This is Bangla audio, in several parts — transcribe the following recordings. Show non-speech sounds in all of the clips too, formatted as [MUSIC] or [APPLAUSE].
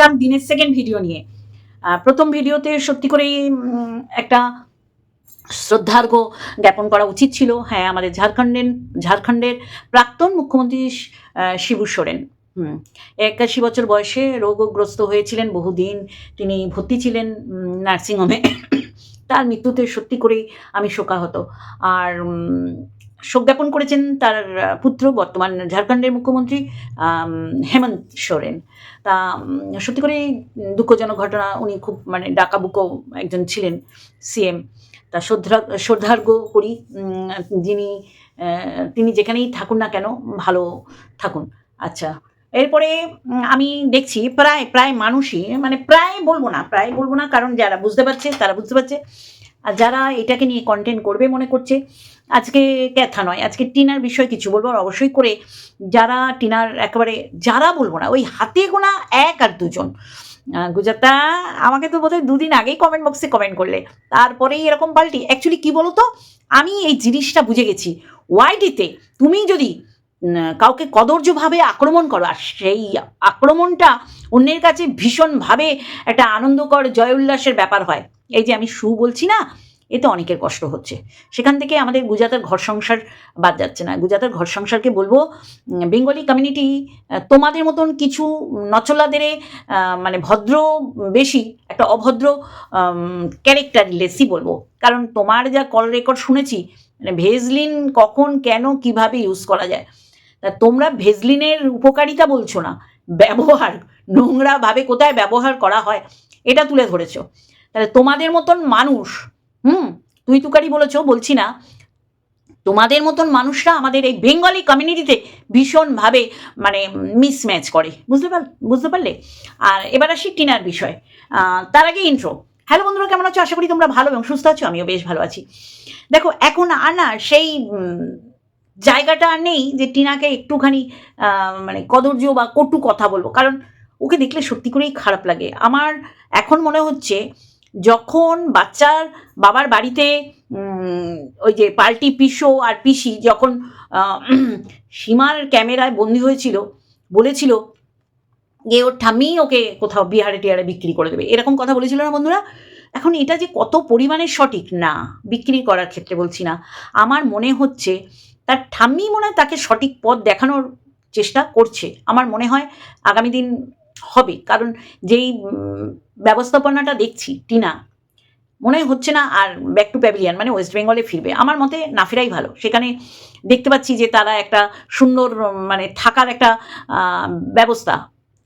এলাম দিনের সেকেন্ড ভিডিও নিয়ে। প্রথম ভিডিওতে সত্যি করেই একটা শ্রদ্ধার্ঘ জ্ঞাপন করা উচিত ছিল। হ্যাঁ আমাদের ঝাড়খণ্ডের ঝাড়খণ্ডের প্রাক্তন মুখ্যমন্ত্রী শিবু সোরেন। হুম, একাশি বছর বয়সে রোগগ্রস্ত হয়েছিলেন বহুদিন। তিনি ভর্তি ছিলেন নার্সিংহোমে। তার মৃত্যুতে সত্যি করেই আমি শোকাহত। আর শোক জ্ঞাপন করেছেন তার পুত্র, বর্তমান ঝাড়খণ্ডের মুখ্যমন্ত্রী হেমন্ত সোরেন। তা সত্যি করেই দুঃখজনক ঘটনা, উনি খুব মানে ডাকাবুকো একজন ছিলেন সিএম। তা শ্রদ্ধা, শ্রদ্ধার্ঘ করি যিনি তিনি যেখানেই থাকুন না কেন, ভালো থাকুন। আচ্ছা এরপরে আমি দেখছি প্রায় প্রায় মানুষই মানে প্রায় বলব না, প্রায় বলব না, কারণ যারা বুঝতে পারছে, তারা বুঝতে পারছে। আর যারা এটাকে নিয়ে কন্টেন্ট করবে মনে করছে আজকে ক্যাথা নয় আজকে টিনার বিষয়ে কিছু বলব আর অবশ্যই করে যারা টিনার একেবারে যারা বলব না ওই হাতে গোনা এক আর দুজন। আহ, আমাকে তো বোধহয় দুদিন আগেই কমেন্ট বক্সে কমেন্ট করলে। তারপরেই এরকম পাল্টি। অ্যাকচুয়ালি কি বলো তো আমি এই জিনিসটা বুঝে গেছি। ওয়াইডিতে তুমি যদি কাউকে কদর্যভাবে আক্রমণ করো। আর সেই আক্রমণটা অন্যের কাছে ভীষণভাবে একটা আনন্দকর জয় উল্লাসের ব্যাপার হয়। এই যে আমি সু বলছি না, এতে অনেকের কষ্ট হচ্ছে। সেখান থেকে আমাদের গুজরাতের ঘর সংসার বাদ যাচ্ছে না। গুজরাতের ঘর সংসারকে বলব বেঙ্গলি কমিউনিটি তোমাদের মতন কিছু নচলাদের মানে ভদ্র বেশি, একটা অভদ্র ক্যারেক্টার লেসি বলব। কারণ তোমার যা কল রেকর্ড শুনেছি মানে ভেজলিন কখন, কেন, কীভাবে ইউজ করা যায়? তা তোমরা ভেজলিনের উপকারিতা বলছো না। ব্যবহার নোংরাভাবে কোথায় ব্যবহার করা হয়, এটা তুলে ধরেছো। তাহলে তোমাদের মতন মানুষ, হুম তুই তুকারি বলেছ, বলছি না। তোমাদের মতন মানুষরা আমাদের এই বেঙ্গলি কমিউনিটিতে ভীষণভাবে মানে মিসম্যাচ করে। বুঝতে পার, বুঝতে পারলে? আর এবার আসি টিনার বিষয়। তার আগে ইন্ট্রো হ্যালো বন্ধুরা, কেমন আছো? আশা করি তোমরা ভালো এবং সুস্থ আছো। আমিও বেশ ভালো আছি। দেখো, এখন আর না সেই জায়গাটা আর নেই যে টিনাকে একটুখানি মানে কদর্য বা কটু কথা বলব। কারণ ওকে দেখলে সত্যি করেই খারাপ লাগে। আমার এখন মনে হচ্ছে যখন বাচ্চার বাবার বাড়িতে ওই যে পাল্টি পিসো আর পিসি যখন [CLEARS THROAT] সীমার ক্যামেরায় বন্দি হয়েছিল, বলেছিল যে ওর ঠাম্মি ওকে কোথাও বিহারে টিহারে বিক্রি করে দেবে। এরকম কথা বলেছিল না বন্ধুরা? এখন এটা যে কত পরিমাণে সঠিক? না, বিক্রি করার ক্ষেত্রে বলছি না। আমার মনে হচ্ছে তার ঠাম্মি মনে হয় তাকে সঠিক পথ দেখানোর চেষ্টা করছে। আমার মনে হয় আগামী দিন হবে। কারণ যেই ব্যবস্থাপনাটা দেখছি, টিনা, মনে হচ্ছে না আর ব্যাক টু প্যাভিলিয়ান মানে ওয়েস্ট বেঙ্গলে ফিরবে। আমার মতে না ফেরাই ভালো। সেখানে দেখতে পাচ্ছি যে তারা একটা সুন্দর মানে থাকার একটা ব্যবস্থা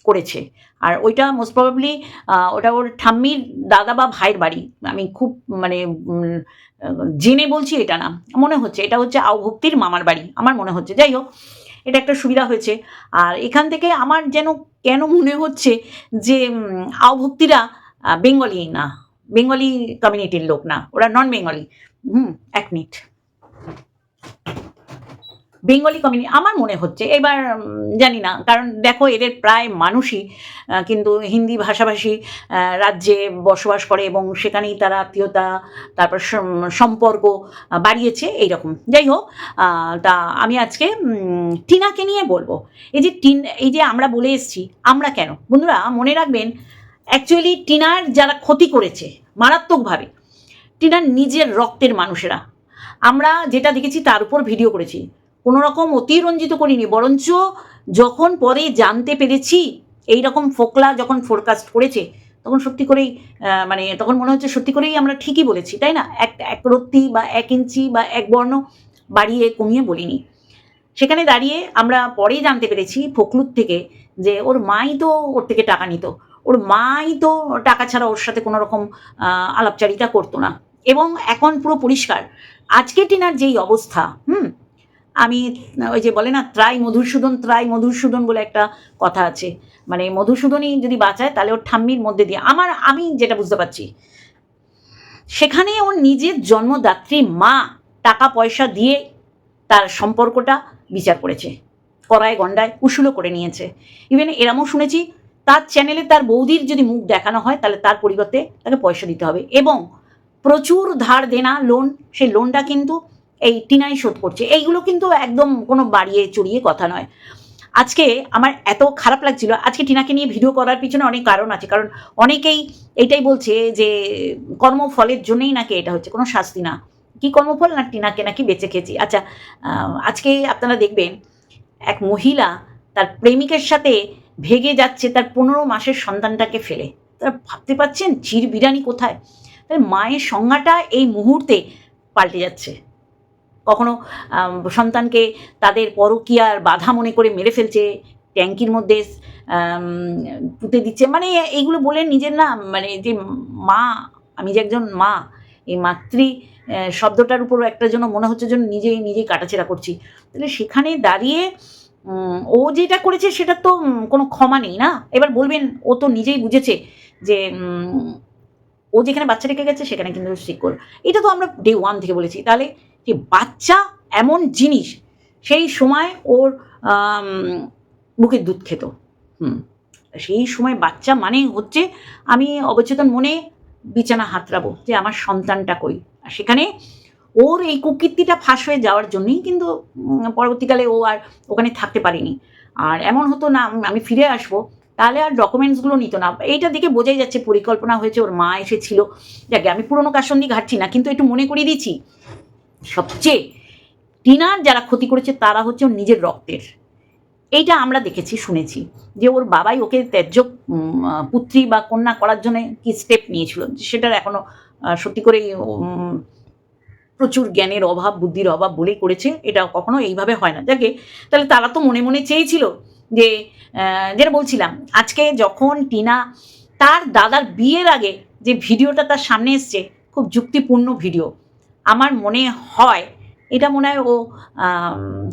করেছে। আর ওইটা মোস্ট প্রবাবলি ওটা ওর ঠাম্মির দাদা বা ভাইয়ের বাড়ি। আমি খুব মানে জেনে বলছি এটা না। মনে হচ্ছে, এটা হচ্ছে আওভক্তির মামার বাড়ি, আমার মনে হচ্ছে। যাই হোক, এটা একটা সুবিধা হয়েছে। আর এখান থেকে আমার যেন কেন মনে হচ্ছে যে আওভক্তিরা বেঙ্গলি না, বেঙ্গলি কমিউনিটির লোক না, ওরা নন বেঙ্গলি হুম, এক মিনিট বেঙ্গলি কমিউনিটি আমার মনে হচ্ছে, এবার জানি না, কারণ দেখো এদের প্রায় মানুষই কিন্তু হিন্দি ভাষাভাষী রাজ্যে বসবাস করে এবং সেখানেই তারা আত্মীয়তা, তারপর সম্পর্ক বাড়িয়েছে, এইরকম। যাই হোক তা আমি আজকে টিনাকে নিয়ে বলব। এই যে টিন, এই যে আমরা বলে এসেছি, আমরা কেন? বন্ধুরা, মনে রাখবেন অ্যাকচুয়ালি টিনার যারা ক্ষতি করেছে, মারাত্মকভাবে, টিনার নিজের রক্তের মানুষেরা, আমরা যেটা দেখেছি তার উপর ভিডিও করেছি। কোনো রকম অতিরঞ্জিত করিনি, বরঞ্চ যখন পরে জানতে পেরেছি এই রকম ফোকলা যখন ফোরকাস্ট করেছে, তখন সত্যি করেই মানে তখন মনে হচ্ছে সত্যি করেই আমরা ঠিকই বলেছি, তাই না? এক এক রত্তি বা এক ইঞ্চি বা এক বর্ণ বাড়িয়ে কমিয়ে বলিনি। সেখানে দাঁড়িয়ে আমরা পরেই জানতে পেরেছি ফকলুর থেকে যে ওর মাই তো ওর থেকে টাকা নিত, ওর মাই তো টাকা ছাড়া ওর সাথে কোনো রকম আলাপচারিতা করতো না। এবং এখন পুরো পরিষ্কার। আজকে টিনার যেই অবস্থা, হুম? আমি, ওই যে বলে না, ত্রাই মধুসূদন ত্রাই মধুসূদন বলে একটা কথা আছে। মানে মধুসূদনই যদি বাঁচায়, তাহলে ওর ঠাম্মির মধ্যে দিয়ে। আমার, আমি যেটা বুঝতে পারছি, সেখানে ওর নিজের জন্মদাত্রী মা টাকা পয়সা দিয়ে তার সম্পর্কটা বিচার করেছে। কড়ায় গন্ডায় উসুলো করে নিয়েছে। ইভেন এরমও শুনেছি, তার চ্যানেলে তার বৌদির যদি মুখ দেখানো হয়, তাহলে তার পরিবর্তে তাকে পয়সা দিতে হবে। এবং প্রচুর ধার দেনা লোন সেই লোনটা কিন্তু এই টিনাই শোধ করছে। এইগুলো কিন্তু একদম কোনো বাড়িয়ে চড়িয়ে কথা নয়। আজকে আমার এত খারাপ লাগছিল, আজকে টিনাকে নিয়ে ভিডিও করার পিছনে অনেক কারণ আছে। কারণ অনেকেই এটাই বলছে যে, কর্মফলের জন্যই নাকি এটা হচ্ছে, কোনো শাস্তি না। কি কর্মফল না টিনাকে নাকি বেঁচে খেয়েছি? আচ্ছা আজকে আপনারা দেখবেন, এক মহিলা তার প্রেমিকের সাথে ভেগে যাচ্ছে, তার পনেরো মাসের সন্তানটাকে ফেলে। তারা ভাবতে পাচ্ছেন চির বিরানি কোথায়? তার মায়ের সংজ্ঞাটা এই মুহূর্তে পাল্টে যাচ্ছে। কখনো সন্তানকে তাদের পরকীয়ার বাধা মনে করে মেরে ফেলছে, ট্যাঙ্কির মধ্যে পুঁতে দিচ্ছে মানে এইগুলো বলে নিজের না মানে যে মা, আমি যে একজন মা, এই মাতৃ শব্দটার উপর একটা জন্য মনে হচ্ছে যেন নিজেই নিজেই কাটাছেড়া করছি। তাহলে সেখানে দাঁড়িয়ে ও যেটা করেছে সেটা তো কোনো ক্ষমা নেই না? এবার বলবেন, ও তো নিজেই বুঝেছে যে ও যেখানে বাচ্চা রেখে গেছে, সেখানে কিন্তু শিকল এটা তো আমরা ডে ওয়ান থেকে বলেছি। তাহলে যে বাচ্চা এমন জিনিস, সেই সময় ওর বুকের দুধ খেত। হুম। সেই সময় বাচ্চা মানে হচ্ছে আমি অবচেতন মনে বিছানা হাতড়াবো যে আমার সন্তানটা কই। আর সেখানে ওর এই কুকীর্তিটা ফাঁস হয়ে যাওয়ার জন্যই কিন্তু পরবর্তীকালে ও আর ওখানে থাকতে পারেনি। আর এমন হতো না আমি ফিরে আসব, তাহলে আর ডকুমেন্টসগুলো নিত না। এইটা দেখে বোঝাই যাচ্ছে, পরিকল্পনা হয়েছে, ওর মা এসেছিল। যাকে, আমি পুরোনো কাসন্দি ঘাটছি না, কিন্তু একটু মনে করিয়ে দিচ্ছি। সবচেয়ে টিনার যারা ক্ষতি করেছে তারা হচ্ছে ওর নিজের রক্তের। এইটা আমরা দেখেছি, শুনেছি। যে ওর বাবাই ওকে ত্যায্য পুত্রী বা কন্যা করার জন্য কি স্টেপ নিয়েছিল। সেটার এখনও সত্যি করে প্রচুর জ্ঞানের অভাব, বুদ্ধির অভাব বলেই করেছে। এটা কখনো এইভাবে হয় না। যাকে, তাহলে তারা তো মনে মনে চেয়েছিল যে যেটা বলছিলাম, আজকে যখন টিনা তার দাদার বিয়ের আগে যে ভিডিওটা তার সামনে এসছে, খুব যুক্তিপূর্ণ ভিডিও আমার মনে হয়, এটা মনে হয় ও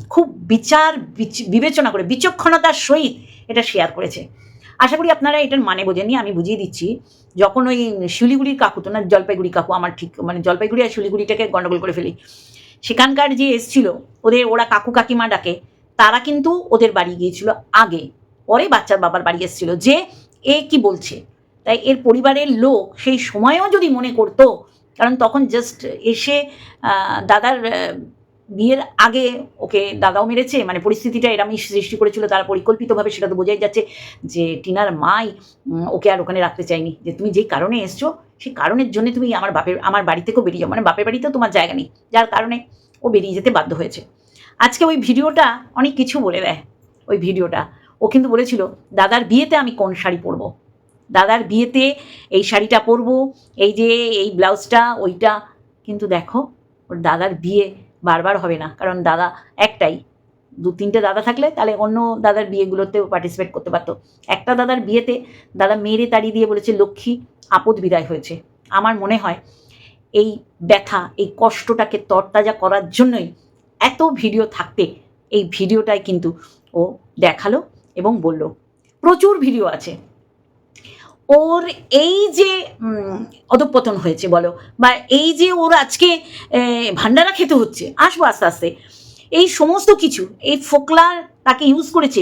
খুব বিচার, বিচ- বিবেচনা করে, বিচক্ষণতার সহিত এটা শেয়ার করেছে। আশা করি আপনারা এটার মানে বোঝেননি, আমি বুঝিয়ে দিচ্ছি, যখন ওই শিলিগুড়ির কাকু তো না জলপাইগুড়ি কাকু, আমার ঠিক মানে জলপাইগুড়ি আর শিলিগুড়িটাকে গণ্ডগোল করে ফেলি, সেখানকার যে এসছিল, ওদের, ওরা কাকু কাকিমা ডাকে, তারা কিন্তু ওদের বাড়ি গিয়েছিল আগে, পরে বাচ্চার বাবার বাড়ি এসেছিল, যে এ কি বলছে? তাই এর পরিবারের লোক সেই সময়ও যদি মনে করতো কারণ তখন জাস্ট এসে দাদার বিয়ের আগে ওকে দাদাও মেরেছে মানে পরিস্থিতিটা এরমই সৃষ্টি করেছিল, তারা পরিকল্পিতভাবে সেটা তো বোঝাই যাচ্ছে যে টিনার মাই ওকে আর ওখানে রাখতে চাইনি যে তুমি যেই কারণে এসছো, সেই কারণের জন্য তুমি আমার বাপের, আমার বাড়ি থেকেও বেরিয়ে যাও। মানে বাপের বাড়িতেও তোমার জায়গা নেই, যার কারণে ও বেরিয়ে যেতে বাধ্য হয়েছে। আজকে ওই ভিডিওটা অনেক কিছু বলে দেয়, ওই ভিডিওটা। ও কিন্তু বলেছিল, দাদার বিয়েতে আমি কোন শাড়ি পরবো? দাদার বিয়েতে এই শাড়িটা পরবো, এই যে এই ব্লাউজটা, ওইটা। কিন্তু দেখো, ওর দাদার বিয়ে বারবার হবে না, কারণ দাদা একটাই। দু তিনটে দাদা থাকলে তাহলে অন্য দাদার বিয়েগুলোতেও পার্টিসিপেট করতে পারতো। একটা দাদার বিয়েতে দাদা মেরে তাড়িয়ে দিয়ে বলেছে, লক্ষ্মী, আপদ বিদায় হয়েছে। আমার মনে হয় এই ব্যথা, এই কষ্টটাকে তরতাজা করার জন্যই এত ভিডিও থাকতে, এই ভিডিওটাই কিন্তু ও দেখাল এবং বলল। প্রচুর ভিডিও আছে। ওর এই যে অধঃপতন হয়েছে বলো, বা এই যে ওর আজকে ভান্ডারা খেতে হচ্ছে, আসব আস্তে আস্তে। এই সমস্ত কিছু, এই ফোকলার তাকে ইউজ করেছে,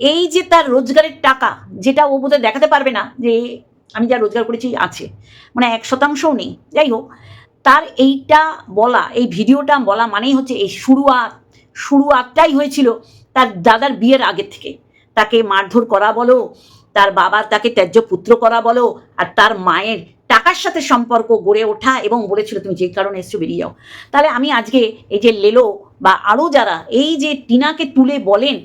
এই যে তার রোজগারের টাকা, যেটা ও বোধহয় দেখাতে পারবে না যে আমি যা রোজগার করেছি আছে মানে এক শতাংশও নেই। যাই হোক, তার এইটা বলা, এই ভিডিওটা বলা মানেই হচ্ছে এই শুরুয়াত, শুরুয়াতটাই হয়েছিল তার দাদার বিয়ের আগের থেকে। তাকে মারধর করা বলো তার বাবা তাকে ত্যায্য পুত্র করা বলো আর তার মায়ের টাকার সাথে সম্পর্ক গড়ে ওঠা এবং বলেছিল, তুমি যে কারণে এসছো বেরিয়ে যাও। তাহলে আমি আজকে এই যে লেলো বা আরও যারা, এই যে টিনাকে তুলে বলেন,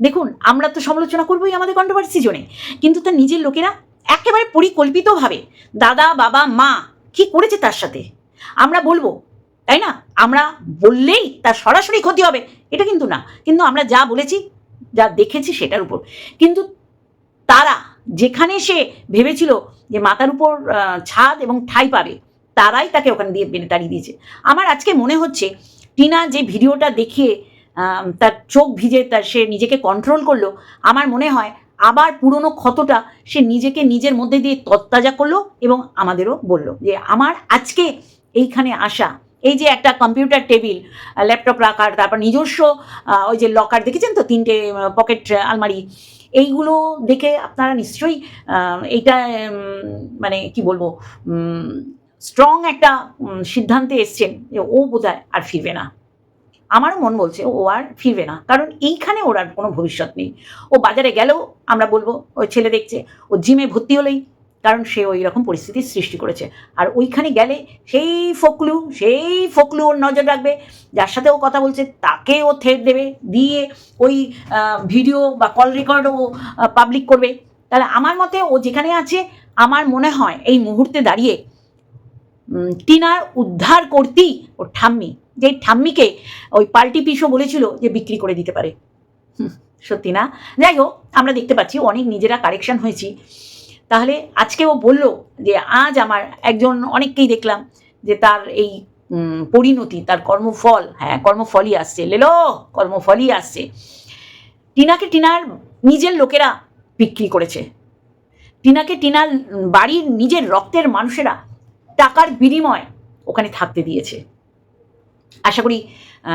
দেখুন, আমরা তো সমালোচনা করবোই আমাদের কন্ট্রোভার্সি জোনে, কিন্তু তার নিজের লোকেরা একেবারে পরিকল্পিতভাবে দাদা, বাবা, মা কি করেছে তার সাথে? আমরা বলব, তাই না? আমরা বললেই তার সরাসরি ক্ষতি হবে, এটা কিন্তু না। কিন্তু আমরা যা বলেছি, যা দেখেছি সেটার উপর। কিন্তু তারা যেখানে সে ভেবেছিল যে মাথার উপর ছাদ এবং ঠাই পাবে, তারাই তাকে ওখানে দিয়ে বেড়ে তাড়িয়ে দিয়েছে। আমার আজকে মনে হচ্ছে টিনা যে ভিডিওটা দেখিয়ে তার চোখ ভিজে তার সে নিজেকে কন্ট্রোল করল, আমার মনে হয় আবার পুরনো ক্ষতটা সে নিজেকে নিজের মধ্যে দিয়ে তত্তাজা করল এবং আমাদেরও বলল যে আমার আজকে এইখানে আসা, এই যে একটা কম্পিউটার টেবিল ল্যাপটপ রাখার, তারপর নিজস্ব ওই যে লকার দেখেছেন তো তিনটে পকেট আলমারি এইগুলো দেখে আপনারা নিশ্চয়ই এইটা মানে কি বলব স্ট্রং একটা সিদ্ধান্তে এসছেন যে ও বোধহয় আর ফিরবে না। আমারও মন বলছে ও আর ফিরবে না, কারণ এইখানে ওর আর কোনো ভবিষ্যৎ নেই। ও বাজারে গেলেও আমরা বলব ওই ছেলে দেখছে, ও জিমে ভর্তি হলেই কারণ সে ওই রকম পরিস্থিতির সৃষ্টি করেছে। আর ওইখানে গেলে সেই ফকলু সেই ফকলু ওর নজর রাখবে। যার সাথে ও কথা বলছে, তাকে ও থেট দেবে। দিয়ে ওই ভিডিও বা কল রেকর্ড ও পাবলিক করবে। তাহলে আমার মতে ও যেখানে আছে, আমার মনে হয় এই মুহূর্তে দাঁড়িয়ে টিনার উদ্ধার করতেই ওর ঠাম্মি। যে ঠাম্মিকে ওই পাল্টি পিসও বলেছিল যে বিক্রি করে দিতে পারে। সত্যি না? যাই হোক, আমরা দেখতে পাচ্ছি অনেক নিজেরা কারেকশন হয়েছি। তাহলে আজকে ও বলল যে আজ আমার একজন অনেককেই দেখলাম যে তার এই পরিণতি, তার কর্মফল হ্যাঁ কর্মফলই আসছে। লেলো, কর্মফলই আসছে। টিনাকে টিনার নিজের লোকেরা বিক্রি করেছে। টিনাকে টিনার বাড়ির নিজের রক্তের মানুষেরা টাকার বিনিময় ওখানে থাকতে দিয়েছে। আশা করি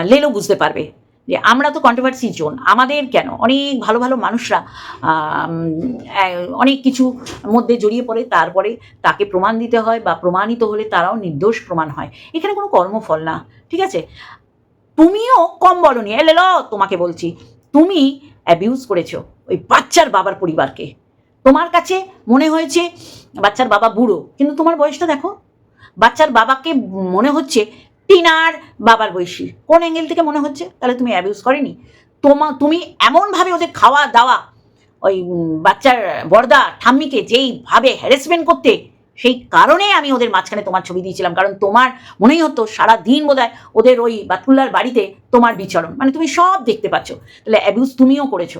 লেলো বুঝতে পারবে। যে আমরা তো কন্ট্রোভার্সি জোন আমাদের কেন? অনেক ভালো ভালো মানুষরা অনেক কিছু মধ্যে জড়িয়ে পড়ে, তারপরে তাকে প্রমাণ দিতে হয় বা প্রমাণিত হলে তারাও নির্দোষ প্রমাণ হয়। এখানে কোনো কর্মফল না, ঠিক আছে? তুমিও কম বলনি এলেলো তোমাকে বলছি, তুমি অ্যাবিউজ করেছ ওই বাচ্চার বাবার পরিবারকে। তোমার কাছে মনে হয়েছে বাচ্চার বাবা বুড়ো, কিন্তু তোমার বয়সটা দেখো, বাচ্চার বাবাকে মনে হচ্ছে টিনার বাবার বয়সী। কোন অ্যাঙ্গেল থেকে মনে হচ্ছে? তাহলে তুমি অ্যাবিউজ করেনি। তোমা, তুমি এমনভাবে ওদের খাওয়া দাওয়া, ওই বাচ্চার বর্দা, ঠাম্মিকে যেইভাবে হ্যারাসমেন্ট করতে, সেই কারণে আমি ওদের মাঝখানে তোমার ছবি দিয়েছিলাম। কারণ তোমার মনেই হতো সারা দিন বোধহয় ওদের ওই বাতকুল্লার বাড়িতে তোমার বিচরণ। মানে তুমি সব দেখতে পাচ্ছ। তাহলে অ্যাবিউজ তুমিও করেছ।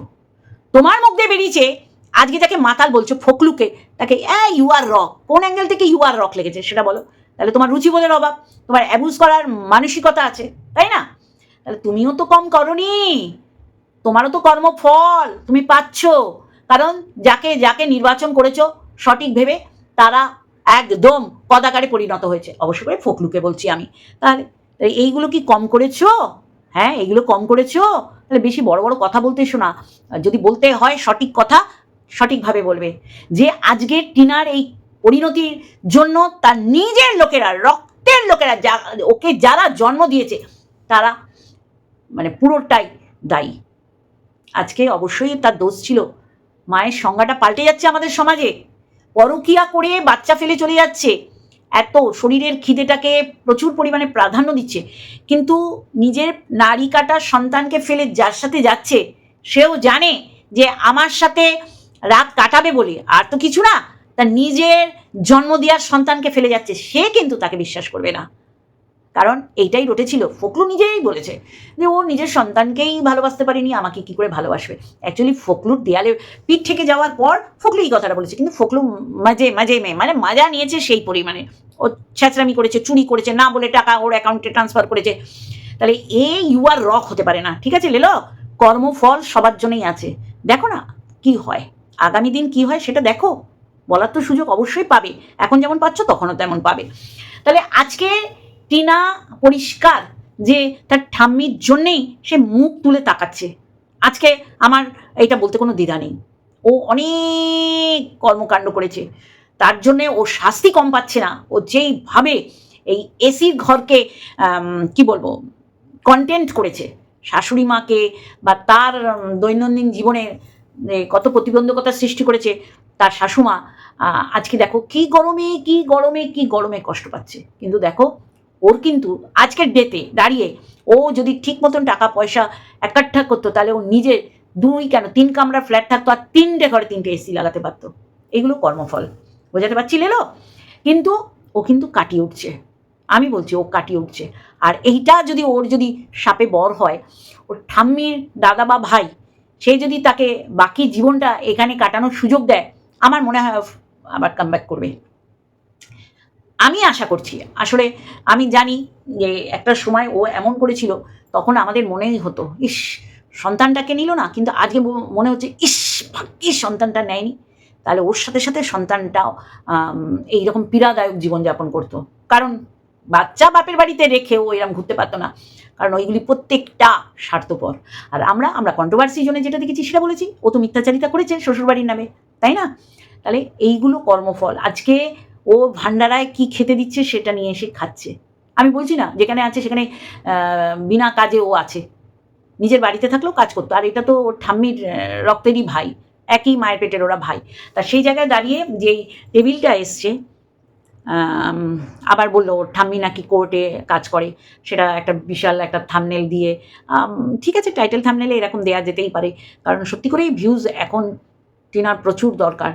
তোমার মুখ দিয়ে বেরিয়েছে, আজকে যাকে মাতাল বলছো, ফকলুকে, তাকে এ ইউ আর রক কোন অ্যাঙ্গেল থেকে ইউ আর রক লেগেছে সেটা বলো। তাহলে তোমার রুচি বোধের অভাব, তোমার অ্যাবিউজ করার মানসিকতা আছে, তাই না? তাহলে তুমিও তো কম করনি, তোমারও তো কর্মফল, তুমি পাচ্ছ। কারণ যাকে যাকে নির্বাচন করেছ সঠিক ভেবে তারা একদম পদাকারে পরিণত হয়েছে। অবশ্য করে ফকলুকে বলছি আমি। তাহলে তাহলে এইগুলো কি কম করেছ? হ্যাঁ এইগুলো কম করেছ? তাহলে বেশি বড় বড় কথা বলতে শোনা যদি বলতে হয় সঠিক কথা, সঠিকভাবে বলবে। যে আজকের টিনার এই পরিণতির জন্য তার নিজের লোকেরা, রক্তের লোকেরা যা, ওকে যারা জন্ম দিয়েছে, তারা মানে পুরোটাই দায়ী। আজকে অবশ্যই তার দোষ ছিল। মায়ের সংজ্ঞাটা পাল্টে যাচ্ছে আমাদের সমাজে। পরকিয়া করে বাচ্চা ফেলে চলে যাচ্ছে। এত শরীরের খিদেটাকে প্রচুর পরিমাণে প্রাধান্য দিচ্ছে। কিন্তু নিজের নারী কাটা সন্তানকে ফেলে যার সাথে যাচ্ছে, সেও জানে যে আমার সাথে রাত কাটাবে বলে। আর তো কিছু না তার নিজের জন্ম দেওয়ার সন্তানকে ফেলে যাচ্ছে, সে কিন্তু তাকে বিশ্বাস করবে না। কারণ এইটাই রটেছিল ফকলু নিজেই বলেছে যে, ও নিজের সন্তানকেই ভালোবাসতে পারেনি, আমাকে কি করে ভালোবাসবে? অ্যাকচুয়ালি ফকলুর দেয়ালে পিঠ থেকে যাওয়ার পর ফকলু এই কথাটা বলেছে। কিন্তু ফকলু মাঝে মাঝে মেয়ে মানে মজা নিয়েছে সেই পরিমাণে। ও ছ্যাঁচড়ামি করেছে, চুরি করেছে, না বলে টাকা ওর অ্যাকাউন্টে ট্রান্সফার করেছে। তাহলে এ ইউ আর রক হতে পারে না। ঠিক আছে লেলো কর্মফল সবার জন্যই আছে। দেখো না কি হয়। আগামী দিন কি হয় সেটা দেখো। বলার তো সুযোগ অবশ্যই পাবে। এখন যেমন পাচ্ছ, তখনও তেমন পাবে। তাহলে আজকে টিনা পরিষ্কার যে তার ঠাম্মির জন্যেই সে মুখ তুলে তাকাচ্ছে। আজকে আমার এটা বলতে কোনো দ্বিধা নেই। ও অনেক কর্মকাণ্ড করেছে। তার জন্যে ও শাস্তি কম পাচ্ছে না। ও যেইভাবে এই এসির ঘরকে কি বলব কন্টেন্ট করেছে। শাশুড়ি মাকে বা তার দৈনন্দিন জীবনে কত প্রতিবন্ধকতা সৃষ্টি করেছে। তার শাশুমা আজকে দেখো কি গরমে কি গরমে কি গরমে কষ্ট পাচ্ছে। কিন্তু দেখো, ওর কিন্তু আজকের ডেতে দাঁড়িয়ে ও যদি ঠিক মতন টাকা পয়সা একাঠা করতো, তাহলে ও নিজে দুই কেন, তিন কামরার ফ্ল্যাট থাকতো আর তিনটে ঘরে তিনটে এসি লাগাতে পারতো। এগুলো কর্মফল। বোঝাতে পারছি লেলো কিন্তু ও কিন্তু কাটিয়ে উঠছে। আমি বলছি ও কাটিয়ে উঠছে। আর এইটা যদি ওর যদি সাপে বর হয়, ওর ঠাম্মির দাদা বা ভাই, সে যদি তাকে বাকি জীবনটা এখানে কাটানোর সুযোগ দেয় আমার মনে হয় ও আবার কামব্যাক করবে। আমি আশা করছি, আসলে আমি জানি যে একটা সময় ও এমন করেছিল, তখন আমাদের মনেই হতো, ইস, সন্তানটাকে নিল না, কিন্তু আজকে মনে হচ্ছে, ইস ভাগ্যিস সন্তানটা নেয়নি। তাহলে ওর সাথে সাথে সন্তানটাও এইরকম পীড়াদায়ক জীবনযাপন করতো। কারণ বাচ্চা বাপের বাড়িতে রেখেও এরকম ঘুরতে পারতো না। কারণ ওইগুলি প্রত্যেকটা স্বার্থপর। আর আমরা আমরা কন্ট্রোভার্সি জন্য যেটা দেখেছি সেটা বলেছি, ও তো মিথ্যাচারিতা করেছে শ্বশুরবাড়ির নামে, তাই না? তাহলে এইগুলো কর্মফল। আজকে ও ভান্ডারায় কি খেতে দিচ্ছে সেটা নিয়ে এসে খাচ্ছে। আমি বলছি না, যেখানে আছে সেখানে বিনা কাজে ও আছে। নিজের বাড়িতে থাকলেও কাজ করতো। আর এটা তো ওর ঠাম্মির রক্তেরই ভাই। একই মায়ের পেটের ওরা ভাই। তা সেই জায়গায় দাঁড়িয়ে যেই টেবিলটা এসছে আবার বলল, ওর ঠাম্মি নাকি কোর্টে কাজ করে। সেটা একটা বিশাল একটা থামনেল দিয়ে ঠিক আছে টাইটেল থামনেলে এরকম দেয়া যেতেই পারে। কারণ সত্যি করেই ভিউজ এখন টিনার প্রচুর দরকার।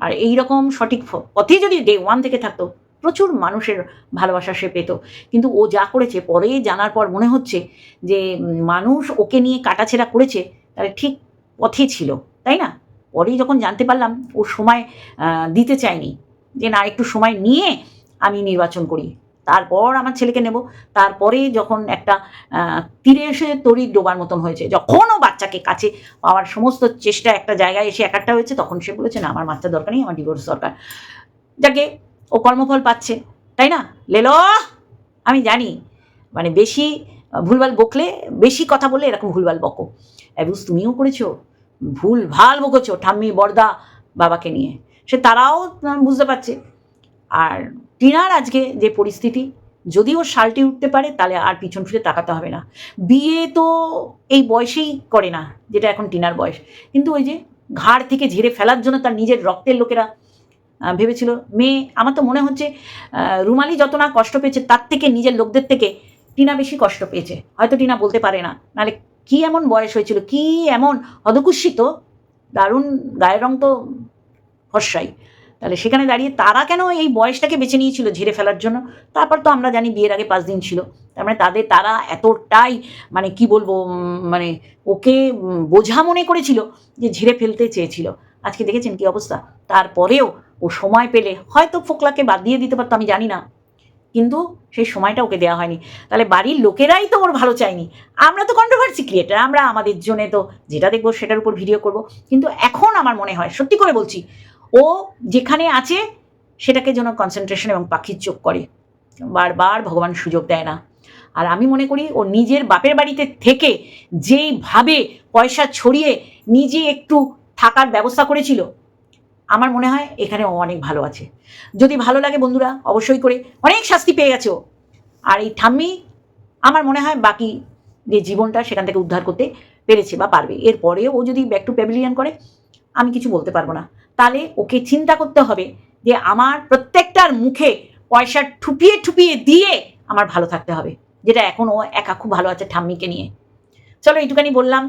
আর এই রকম সঠিক পথে যদি ডে ওয়ান থেকে থাকতো, প্রচুর মানুষের ভালোবাসা সে পেত। কিন্তু ও যা করেছে, পরে জানার পর মনে হচ্ছে যে মানুষ ওকে নিয়ে কাটাছেড়া করেছে, তাহলে ঠিক পথে ছিল, তাই না? পরেই যখন জানতে পারলাম, ও সময় দিতে চায়নি। যে না, একটু সময় নিয়ে আমি নির্বাচন করি। তারপর আমার ছেলেকে নেব। তারপরে যখন একটা তীরে এসে তরি ডোবার মতন হয়েছে, যখনও বাচ্চাকে কাছে পাওয়ার সমস্ত চেষ্টা একটা জায়গায় এসে একাট্টা হয়েছে, তখন সে বলেছে, না, আমার বাচ্চা দরকার নেই, আমার ডিভোর্স দরকার। যাকে ও কর্মফল পাচ্ছে, তাই না? লেল, আমি জানি। মানে বেশি ভুলভাল বকলে, বেশি কথা বললে এরকম ভুলভাল বকো। অ্যাবুস তুমিও করেছ। ভুল ভালো বকেছো, ঠাম্মি বর্দা বাবাকে নিয়ে। সে তারাও বুঝতে পারছে। আর টিনার আজকে যে পরিস্থিতি, যদি ও শালটি উঠতে পারে, তাহলে আর পিছন ফিরে তাকাতে হবে না। বিয়ে তো এই বয়সেই করে না, যেটা এখন টিনার বয়স। কিন্তু ওই যে ঘাড় থেকে ঝেড়ে ফেলার জন্য তার নিজের রক্তের লোকেরা ভেবেছিল, মেয়ে, আমার তো মনে হচ্ছে রুমালি যত না কষ্ট পেয়েছে, তার থেকে নিজের লোকদের থেকে টিনা বেশি কষ্ট পেয়েছে। হয়তো টিনা বলতে পারে না। নাহলে কি এমন বয়স হয়েছিল? কি এমন? অধকুষিত দারুণ, গায়ের রং তো ফর্সাই তাহলে সেখানে দাঁড়িয়ে তারা কেন এই বয়সটাকে বেছে নিয়েছিল ঝেড়ে ফেলার জন্য? তারপর তো আমরা জানি বিয়ের আগে পাঁচ দিন ছিল। তার মানে তাদের, তারা এতটাই মানে কি বলব মানে ওকে বোঝা মনে করেছিল যে ঝেড়ে ফেলতে চেয়েছিল। আজকে দেখেছেন কি অবস্থা? তারপরেও ও সময় পেলে হয়তো ফোকলাকে বাদ দিয়ে দিতে পারতো, আমি জানি না। কিন্তু সেই সময়টা ওকে দেওয়া হয়নি। তাহলে বাড়ির লোকেরাই তো ওর ভালো চায়নি। আমরা তো কন্ট্রোভার্সি ক্রিয়েটার আমরা আমাদের জন্য তো যেটা দেখব সেটার উপর ভিডিও করব। কিন্তু এখন আমার মনে হয়, সত্যি করে বলছি ও যেখানে আছে, সেটাকে যেন কনসেন্ট্রেশন এবং পাখির চোখ করে। বারবার ভগবান সুযোগ দেয় না। আর আমি মনে করি, ও নিজের বাপের বাড়িতে থেকে যেইভাবে পয়সা ছড়িয়ে নিজে একটু থাকার ব্যবস্থা করেছিল, আমার মনে হয় এখানে ও অনেক ভালো আছে। যদি ভালো লাগে বন্ধুরা, অবশ্যই করে অনেক শাস্তি পেয়ে গেছে ও। আর এই ঠাম্মি, আমার মনে হয় বাকি যে জীবনটা সেখান থেকে উদ্ধার করতে পেরেছে বা পারবে। এরপরেও ও যদি ব্যাক টু প্যাভিলিয়ন করে আমি কিছু বলতে পারব না। তাহলে ওকে চিন্তা করতে হবে যে আমার প্রত্যেকটার মুখে পয়সা ঠুপিয়ে ঠুপিয়ে দিয়ে আমার ভালো থাকতে হবে, যেটা এখন ও একা খুব ভালো আছে ঠাম্মিকে নিয়ে। চলো এইটুখানি বললাম।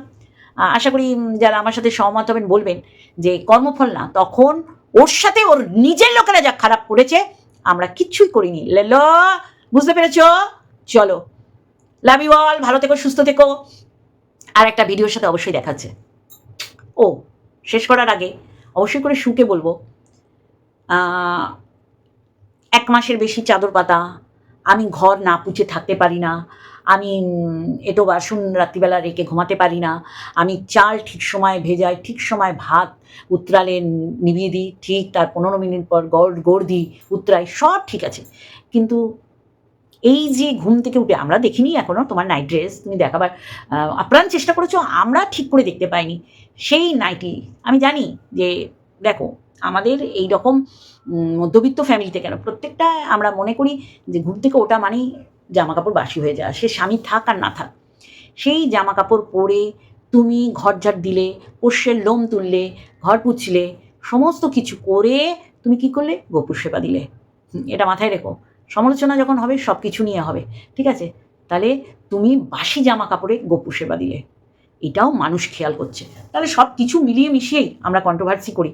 আশা করি যারা আমার সাথে সহমত হবেন বলবেন যে কর্মফল না, তখন ওর সাথে ওর নিজের লোকেরা যা খারাপ করেছে, আমরা কিচ্ছুই করিনি। লেলো, বুঝতে পেরেছ? চলো। লাভ ইউ অল ভালো থেকো, সুস্থ থেকো। আর একটা ভিডিওর সাথে অবশ্যই দেখাচ্ছে ও। শেষ করার আগে অবশ্যই করে শুকে বলব এক মাসের বেশি চাদর পাতা, আমি ঘর না পুছে থাকতে পারি না, আমি এটো বাসন রাত্রিবেলা রেখে ঘুমাতে পারি না, আমি চাল ঠিক সময় ভেজাই, ঠিক সময় ভাত উতরালে নিভিয়ে দিই, ঠিক তার পনেরো মিনিট পর গড় গড় দিই, উতরাই, সব ঠিক আছে। কিন্তু এই যে ঘুম থেকে উঠে, আমরা দেখিনি এখনও তোমার নাইট ড্রেস, তুমি দেখাবার আপ্রাণ চেষ্টা করেছ, আমরা ঠিক করে দেখতে পাইনি। সেই নাইটি, আমি জানি যে দেখো, আমাদের এই রকম মধ্যবিত্ত ফ্যামিলিতে কেন? প্রত্যেকটা আমরা মনে করি যে ঘুম থেকে ওটা মানেই জামা কাপড় বাসি হয়ে যায় সে স্বামী থাক আর না থাক। সেই জামা কাপড় পরে তুমি ঘর ঝাড় দিলে, পোষ্যের লোম তুললে, ঘর পুছলে, সমস্ত কিছু করে তুমি কি করলে? গোপুর সেবা দিলে। এটা মাথায় রেখো। সমালোচনা যখন হবে সব কিছু নিয়ে হবে। ঠিক আছে? তাহলে তুমি বাসি জামা কাপড়ে গোপুর সেবা দিলে। এটাও মানুষ খেয়াল করছে। তাহলে সব কিছু মিলিয়ে মিশিয়েই আমরা কন্ট্রোভার্সি করি।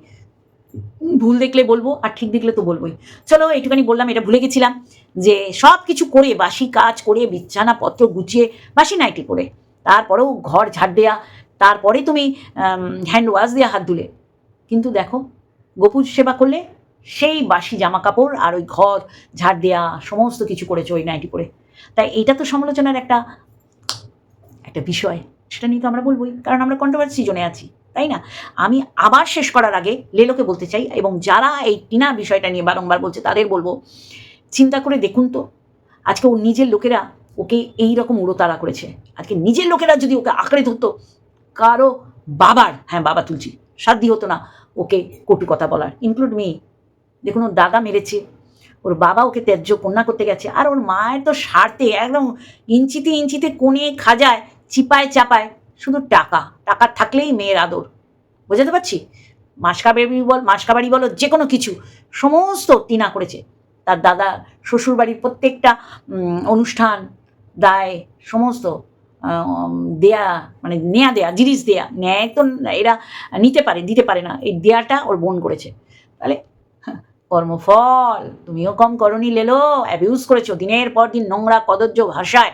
ভুল দেখলে বলব, আর ঠিক দেখলে তো বলবোই। চলো, এইটুখানি বললাম, এটা ভুলে গেছিলাম যে সব কিছু করে, বাসি কাজ করে, বিছানাপত্র গুছিয়ে, বাসি নাইটি করে তারপরেও ঘর ঝাড় দেয়া, তারপরে তুমি হ্যান্ড ওয়াশ দিয়ে হাত ধুলে। কিন্তু দেখো গোপু সেবা করলে সেই বাসি জামা কাপড় আর ওই ঘর ঝাড় দেয়া, সমস্ত কিছু করেছে ওই নাইটি করে তাই এইটা তো সমালোচনার একটা একটা বিষয়। সেটা নিয়ে তো আমরা বলবোই, কারণ আমরা কন্ট্রোভার্সি জোনে আছি, তাই না? আমি আবার শেষ করার আগে লেলোকে বলতে চাই, এবং যারা এই টিনা বিষয়টা নিয়ে বারংবার বলছে তাদের বলব, চিন্তা করে দেখুন তো, আজকে ওর নিজের লোকেরা ওকে এই রকম উড়োতাড়া করেছে। আজকে নিজের লোকেরা যদি ওকে আঁকড়ে ধরতো, কারও বাবার হ্যাঁ বাবা তুলছি সাধ্য হতো না ওকে কটু কথা বলার। ইনক্লুড মি দেখুন, ওর দাদা মেরেছে, ওর বাবা ওকে ত্যায্য কন্যা করতে গেছে, আর ওর মায়ের তো স্বার্থে একদম ইঞ্চিতে ইঞ্চিতে কোণে খাজায় চিপায় চাপায় শুধু টাকা টাকা থাকলেই মেয়ের আদর। বোঝাতে পারছি? মাসকাবাড়ি বল মাসকাবাড়ি বলো যে কোনো কিছু সমস্ত টিনা করেছে। তার দাদা শ্বশুরবাড়ির প্রত্যেকটা অনুষ্ঠান দায় সমস্ত দেয়া মানে নেয়া দেয়া জিনিস দেয়া। ন্যায় তো এরা নিতে পারে দিতে পারে না। এই দেয়াটা ওর বোন করেছে। তাহলে হ্যাঁ, কর্মফল তুমিও কম করনি লেলো অ্যাবিউজ করেছ। দিনের পর দিন নোংরা কদর্য ভাষায়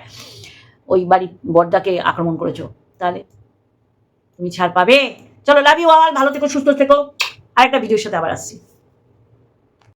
ওই বাড়ির বর্দাকে আক্রমণ করেছ। তাহলে তুমি ছাড় পাবে। চলো লাভ ইউ অল ভালো থেকো, সুস্থ থেকো। আরেকটা ভিডিওর সাথে আবার আসছি।